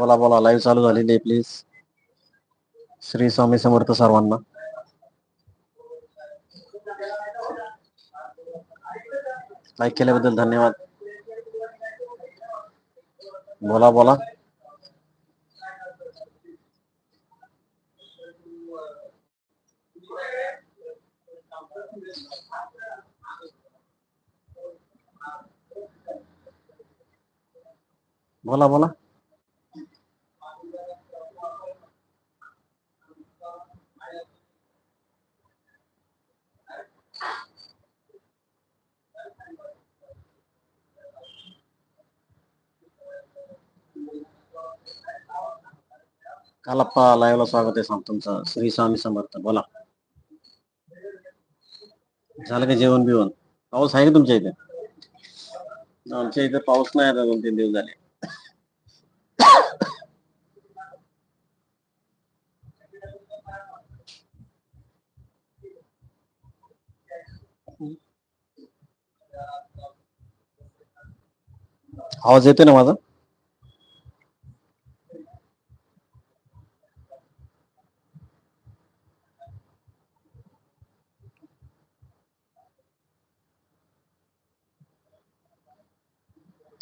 बोला बोला. लाईव्ह चालू झालेली आहे प्लीज श्री स्वामी समर्थ सर्वांना. लाईक केल्याबद्दल धन्यवाद. बोला बोला. बोला बोला. कालप्पा लाईव्हला स्वागत आहे सांग तुमचं. श्री स्वामी समर्थ बोला. झालं का जेवण बिवण? पाऊस आहे का तुमच्या इथे? आमच्या इथे पाऊस नाही आता दोन तीन दिवस झाले. आवाज येतोय ना माझा?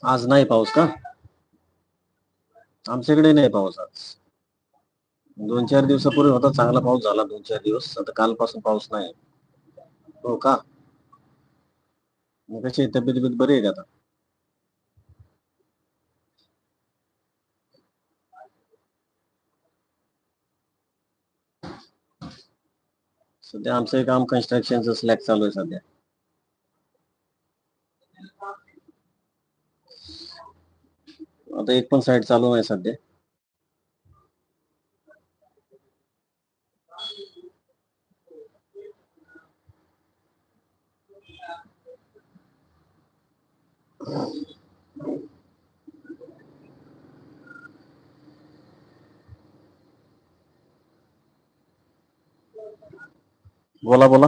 आज नाही पाऊस का? आमच्याकडे नाही पाऊस आज. दोन चार दिवसापूर्वी होता चांगला पाऊस झाला दोन चार दिवस. आता कालपासून पाऊस नाही. हो का? मग कशी आहे? तब्येत बरी आहे का आता? सध्या आमचं काम कन्स्ट्रक्शनचं स्लॅग चालू आहे सध्या. आता एक पण साईड चालू नाही सध्या बोला बोला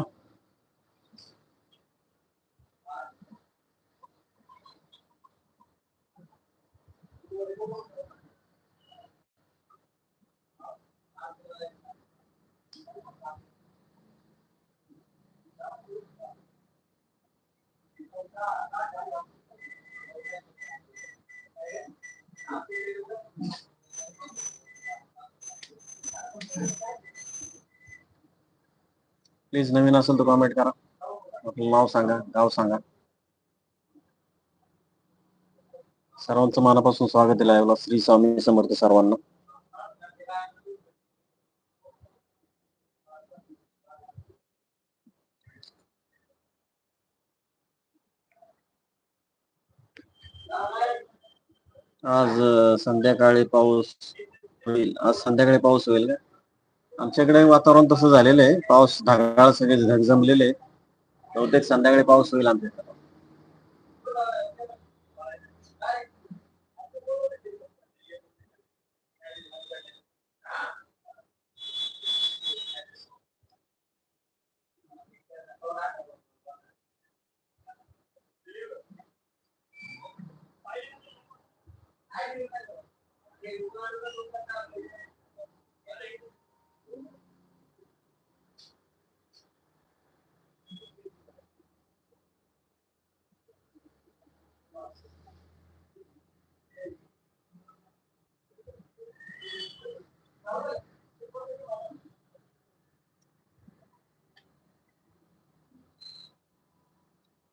प्लीज नवीन असेल तर कॉमेंट करा. आपलं नाव सांगा गाव सांगा. सर्वांचं मनापासून स्वागत आहे लाईव्हला श्री स्वामी समर्थ सर्वांना. आज संध्याकाळी पाऊस होईल. आज संध्याकाळी पाऊस होईल का? आमच्याकडे वातावरण तसं झालेलं आहे पाऊस ढगाळ सगळे झग जमलेले आहे. बहुतेक संध्याकाळी पाऊस होईल आमच्याकडे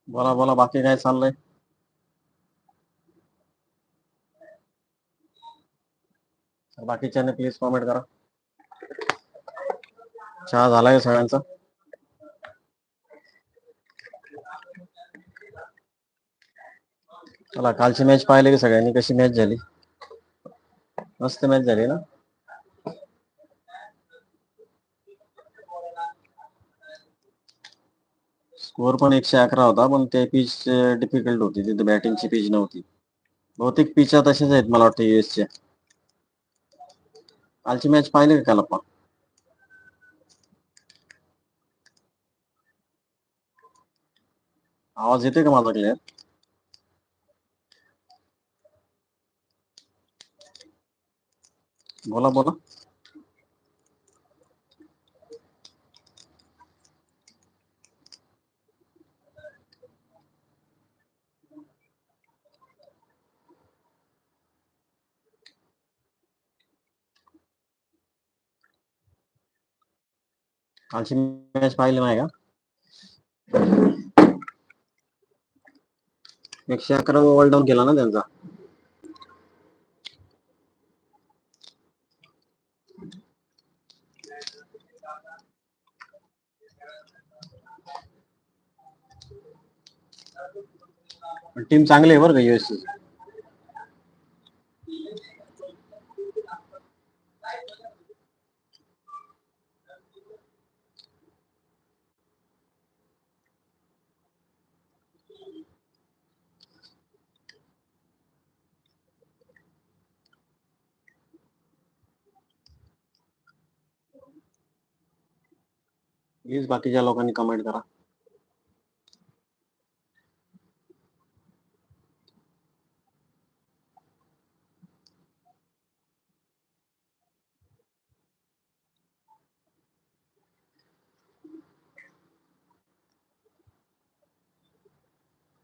बोला बोला बाकी काय चाललंय? बाकीच्याने प्लीज कॉमेंट करा. चहा झालाय सगळ्यांचा? चला कालची मॅच पाहिली की सगळ्यांनी? कशी मॅच झाली? मस्त मॅच झाली ना? स्कोअर पण एकशे अकरा होता पण ते पिच डिफिकल्ट होती. तिथे बॅटिंगची पिच नव्हती. बहुतेक पिचा तशाच आहेत मला वाटतं युएस कालची मॅच पाहिली का काल आपण? आवाज येते का माझा क्लिअर बोला बोला. कालची मॅच पाहिली नाही का? एकशे अकरा वर्ल्ड डाऊन केला ना त्यांचा. टीम चांगली आहे बरं का युएसची प्लीज़ लोकांनी कमेंट करा.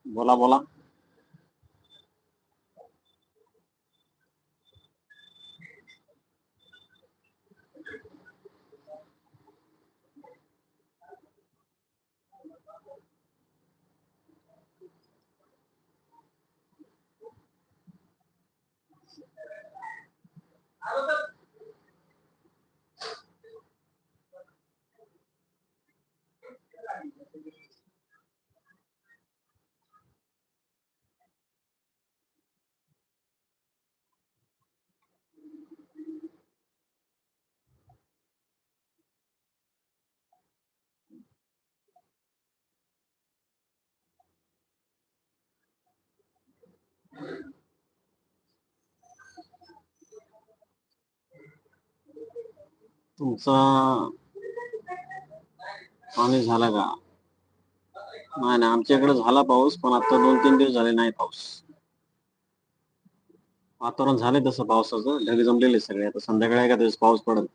बोला बोला. तुमचा पाणी झाला का? नाही नाही आमच्याकडे झाला पाऊस पण आता दोन तीन दिवस झाले नाही पाऊस. वातावरण झालंय तसं पावसाचं ढग जमलेले सगळे. आता संध्याकाळी एका दिवस पाऊस पडत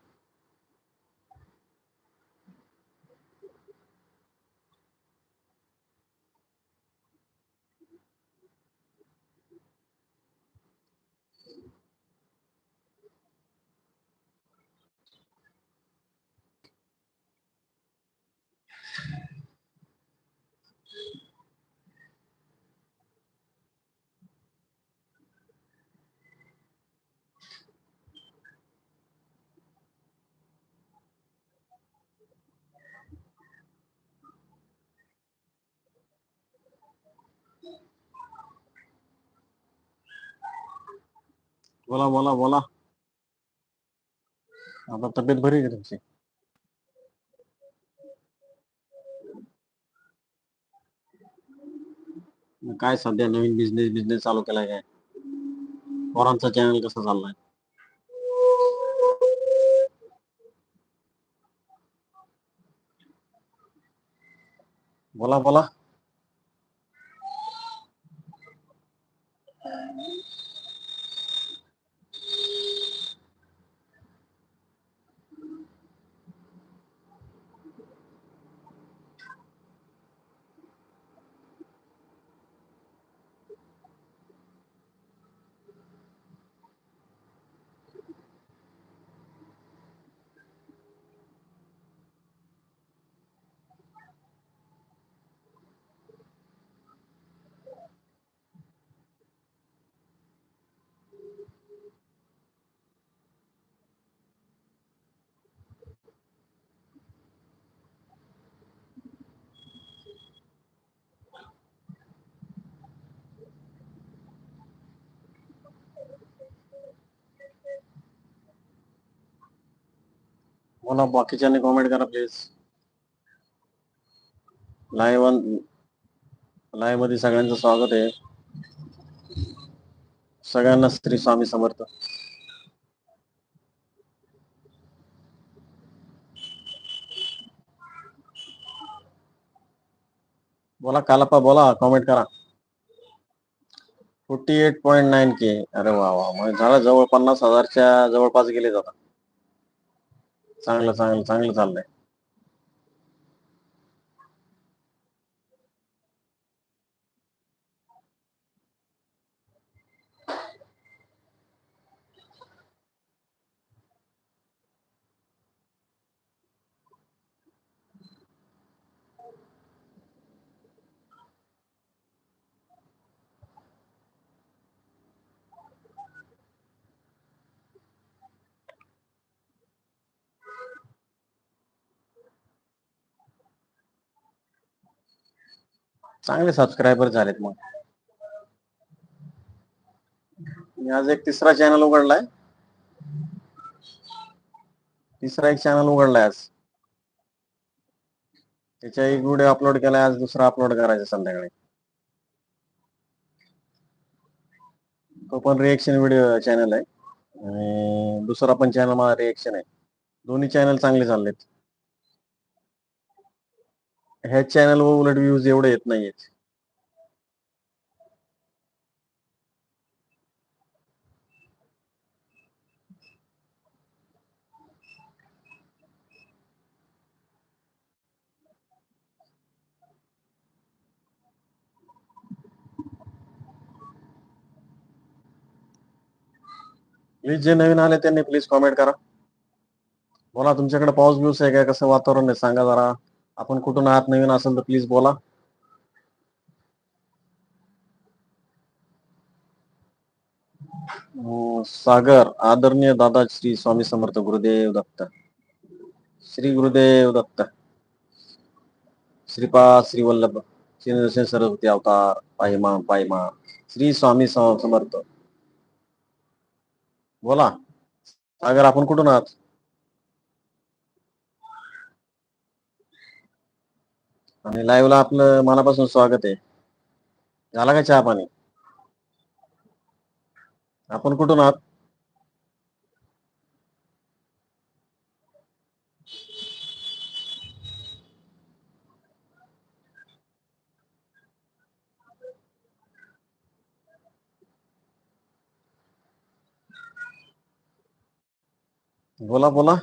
बोला बोला बोला. आता तब्येत बरी आहे का तुमची? काय सध्या नवीन बिझनेस बिझनेस चालू केलाय काय? पोरांचा चॅनल कसा चाललाय? बोला बोला. बोला बाकीच्यांनी कॉमेंट करा प्लीज लाईव्ह लाईव्हमध्ये सगळ्यांचं स्वागत आहे. सगळ्यांना श्री स्वामी समर्थ. बोला कालप्पा बोला कॉमेंट करा. Forty eight point nine K अरे वा वा मग म्हणजे झालं जवळ पन्नास हजारच्या जवळपास गेले जातात चांगलं चांगलं चांगलं चाललंय चांगले सबस्क्रायबर झालेत मग. मी आज एक तिसरा चॅनल उघडलाय. तिसरा एक चॅनल उघडलाय आज. त्याच्या एक व्हिडिओ अपलोड केलाय आज दुसरा अपलोड करायचा संध्याकाळी. तो पण रिएक्शन व्हिडिओ चॅनल आहे. आणि दुसरा पण चॅनल माझा रिएक्शन आहे. दोन्ही चॅनल चांगले चाललेत ह्या चॅनलवर उलट व्ह्यूज एवढे येत नाही प्लीज जे नवीन आले त्यांनी प्लीज कॉमेंट करा. बोला तुमच्याकडे पाऊस बिऊस आहे का? कसं वातावरण आहे? सांगा जरा. आपण कुठून आहात नवीन असेल तर प्लीज बोला. सागर आदरणीय दादा श्री स्वामी समर्थ गुरुदेव दत्त. श्री गुरुदेव दत्त. श्रीपा श्री वल्लभ श्री नरसिंह सरस्वती अवतार पाहिमा पाहिमा श्री स्वामी समर्थ. बोला. सागर आपण कुठून आहात? आणि लाईव्ह ला आपलं मनापासून स्वागत आहे. झाला का चहा पाणी? आपण कुठून आहात? बोला बोला.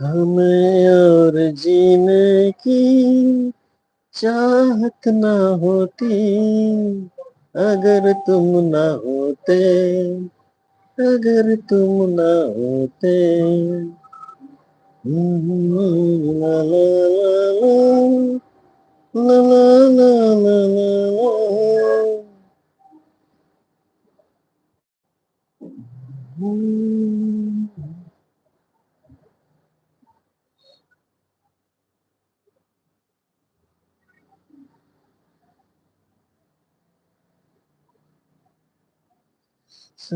हमें और जीने की चाहत न होती अगर तुम न होते अगर तुम न होते ला ला ला ला ला ला ला ला. 十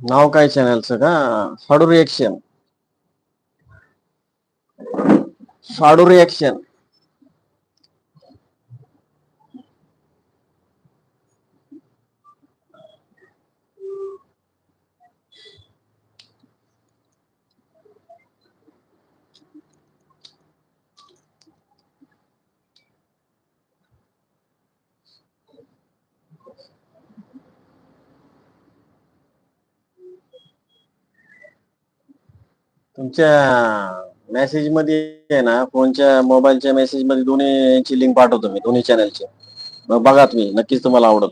नाव काय चॅनलचं का? फाडू रिएक्शन फाडू रिएक्शन तुमच्या मेसेजमध्ये आहे ना फोनच्या मोबाईलच्या मेसेजमध्ये दोन्ही यांची लिंक पाठवतो मी दोन्ही चॅनलची मग बघा तुम्ही नक्कीच तुम्हाला आवडत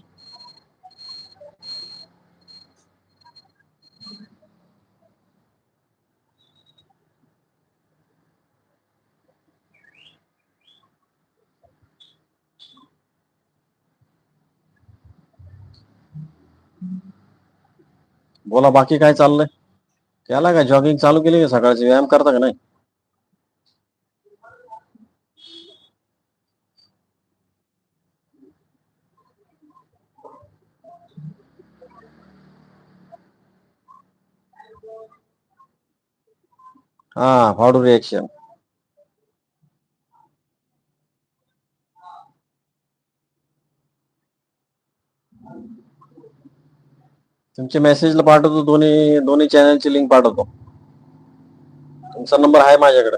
बोला बाकी काय चाललंय? त्याला काय जॉगिंग चालू केली का सकाळची? व्यायाम करता का नाही? हा फाडू रिएक्शन तुमच्या मेसेजला पाठवतो दोन्ही दोन्ही चॅनलची लिंक पाठवतो. तुमचा नंबर आहे माझ्याकडे.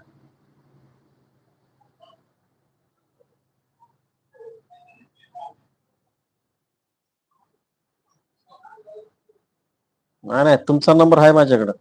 नाही नाही तुमचा नंबर आहे माझ्याकडे.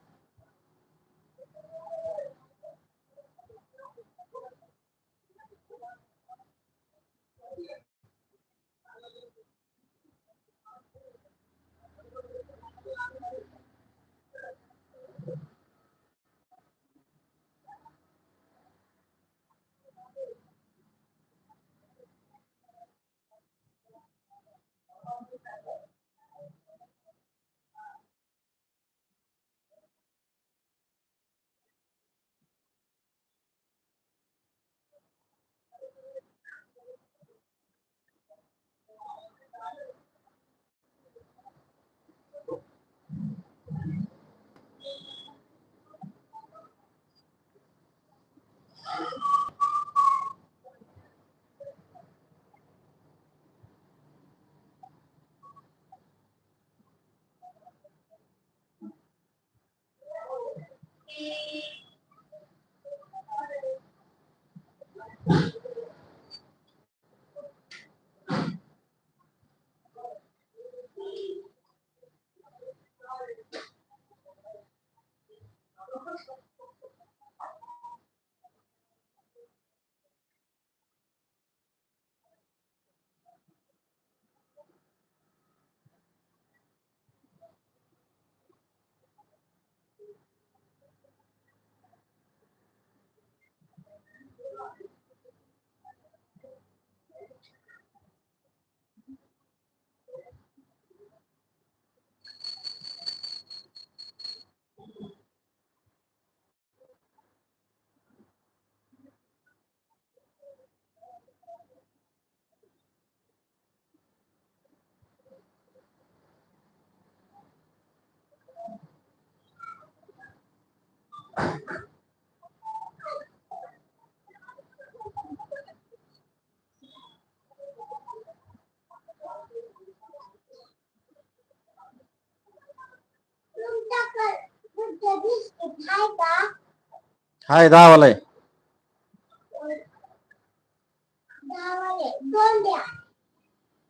हाय दहा वाला आहे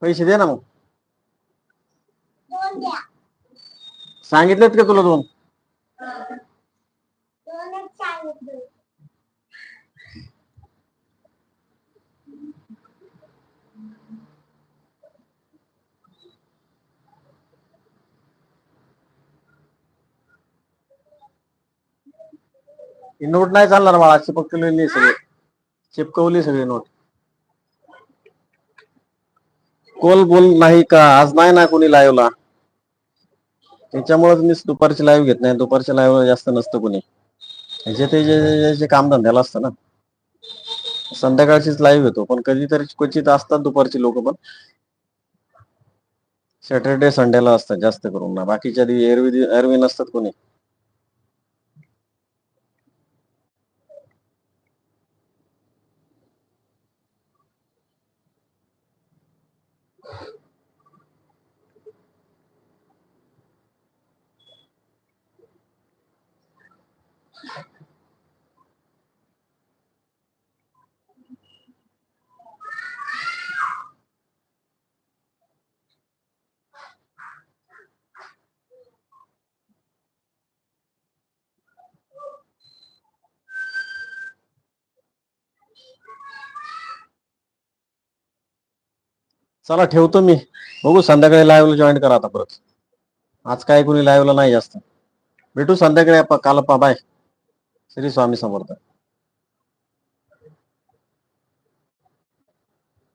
पैसे दे ना मग. सांगितलेत का तुला दोन? ही नोट नाही चालणार बाळा चिपकलेली सगळी. चिपकवली सगळी नोट. कोल बोल नाही का? आज नाही ना कोणी लाईव्हला त्याच्यामुळे मी दुपारची लाईव्ह घेत नाही. दुपारच्या लाईव्ह जास्त नसतं कोणी. जे ते जे जे- काम धंद्याला असतं ना. संध्याकाळचीच लाईव्ह घेतो. पण कधीतरी क्वचित असतात दुपारची लोक पण. सॅटर्डे संडेला असतात जास्त करून. ना बाकीच्या दिवशी एरवी एरवी नसतात कोणी. चला ठेवतो मी. बघू संध्याकाळी लाईव्हला जॉईन करा आता परत. आज काय कोणी लाईव्हला नाही जास्त. भेटू संध्याकाळी काल पा बाय श्री स्वामी समर्थ.